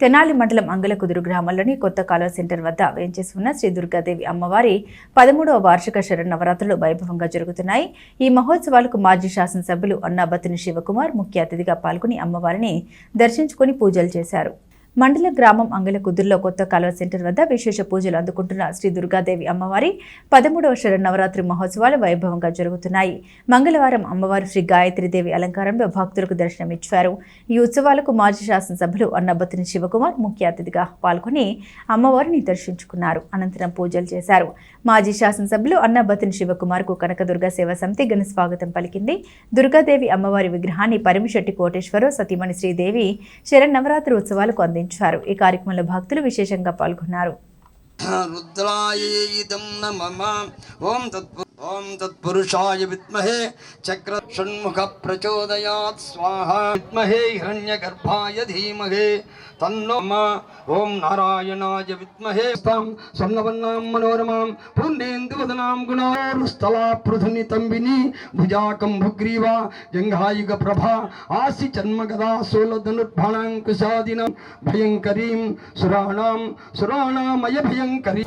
తెనాలి మండలం అంగలకుదురు గ్రామంలోని కొత్త కాలువ సెంటర్ వద్ద వేంచేసి ఉన్న శ్రీ దుర్గాదేవి అమ్మవారి పదమూడవ వార్షిక శరన్నవరాత్రులు వైభవంగా జరుగుతున్నాయి. ఈ మహోత్సవాలకు మాజీ శాసనసభ్యులు అన్నాబతిని శివకుమార్ ముఖ్య అతిథిగా పాల్గొని అమ్మవారిని దర్శించుకుని పూజలు చేశారు. మండల గ్రామం అంగలకుదురులో కొత్త కాలువ సెంటర్ వద్ద విశేష పూజలు అందుకుంటున్న శ్రీ దుర్గాదేవి అమ్మవారి పదమూడవ శరన్నవరాత్రి మహోత్సవాలు వైభవంగా జరుగుతున్నాయి. మంగళవారం అమ్మవారు శ్రీ గాయత్రీదేవి అలంకారంలో భక్తులకు దర్శనమిచ్చారు ఈ ఉత్సవాలకు మాజీ శాసనసభ్యులు అన్నబతిని శివకుమార్ ముఖ్య అతిథిగా పాల్గొని అమ్మవారిని దర్శించుకున్నారు. అనంతరం పూజలు చేశారు. మాజీ శాసనసభ్యులు అన్నబతిని శివకుమార్కు కనకదుర్గ సేవా సమితి ఘన స్వాగతం పలికింది. దుర్గాదేవి అమ్మవారి విగ్రహాన్ని పరిమిశెట్టి కోటేశ్వరరావు సతీమణి శ్రీదేవి శరన్నవరాత్రి ఉత్సవాలకు అందించారు. అందించారు ఈ కార్యక్రమంలో భక్తులు విశేషంగా పాల్గొన్నారు. ఓం తత్పురుషాయ విద్మహే చక్ర షణ్ముఖ ప్రచోదయాత్ స్వాహ విద్మహే హిరణ్య గర్భాయ ధీమహే తన్నో ఓం నారాయణాయ విద్మహే తాం స్వర్ణవర్ణాం మనోరమాం పూర్ణేందువదనాం గుణారుస్థలా పృథుని తంబిని భుజాకం భుగ్రీవ గంగాయుగ ప్రభా ఆసి చన్మగదా సోలధనుర్భణాంకుశాదినం భయంకరీం సురాణాం సురాణామయ భయంకరీ